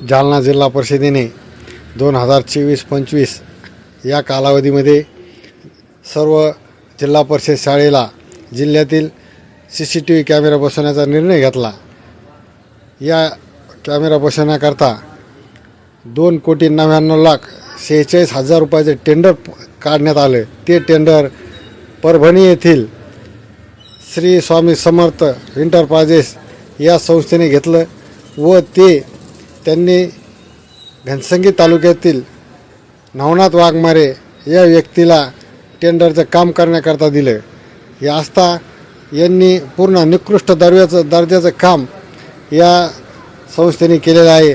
जालना जिल्हा परिषदेने दोन हजार चोवीस पंचवीस या कालावधीमध्ये सर्व जिल्हा परिषद शाळेला जिल्ह्यातील C C T V camera बसवण्याचा निर्णय घेतला. या कॅमेरा बसवण्याकरता दोन कोटी नव्याण्णव लाख शेहेचाळीस हजार रुपयाचे टेंडर काढण्यात आले. ते टेंडर परभणी येथील श्री स्वामी समर्थ एंटरप्राइजेस या संस्थेने घेतलं व ते त्यांनी घनसंगी तालुक्यातील नवनाथ वाघमारे या व्यक्तीला टेंडरचं काम करण्याकरता दिलं. हे असता यांनी पूर्ण निकृष्ट दर्जाचं दर्जाचं काम या संस्थेने केलेलं आहे.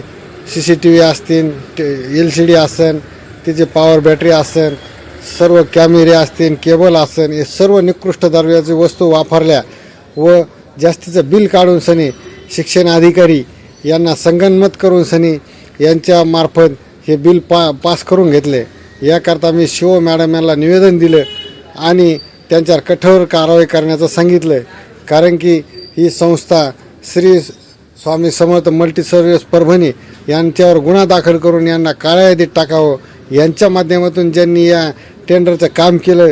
सी सी टी व्ही असतील एल सी डी असेल तिचे पॉवर बॅटरी असेल सर्व कॅमेरे असतील केबल असेल हे सर्व निकृष्ट दर्जाची वस्तू वापरल्या व जास्तीचं बिल काढून सनी शिक्षण अधिकारी यांना संगनमत करून सनी यांच्यामार्फत हे बिल पा पास करून घेतले. याकरता मी शिव मॅडम यांना निवेदन दिलं आणि त्यांच्यावर कठोर कारवाई करण्याचं सांगितलं. कारण की ही संस्था श्री स्वामी समर्थ मल्टी सर्व्हिस परभणी यांच्यावर गुन्हा दाखल करून यांना काळ्या यादीत टाकावं. यांच्या माध्यमातून ज्यांनी या टेंडरचं काम केलं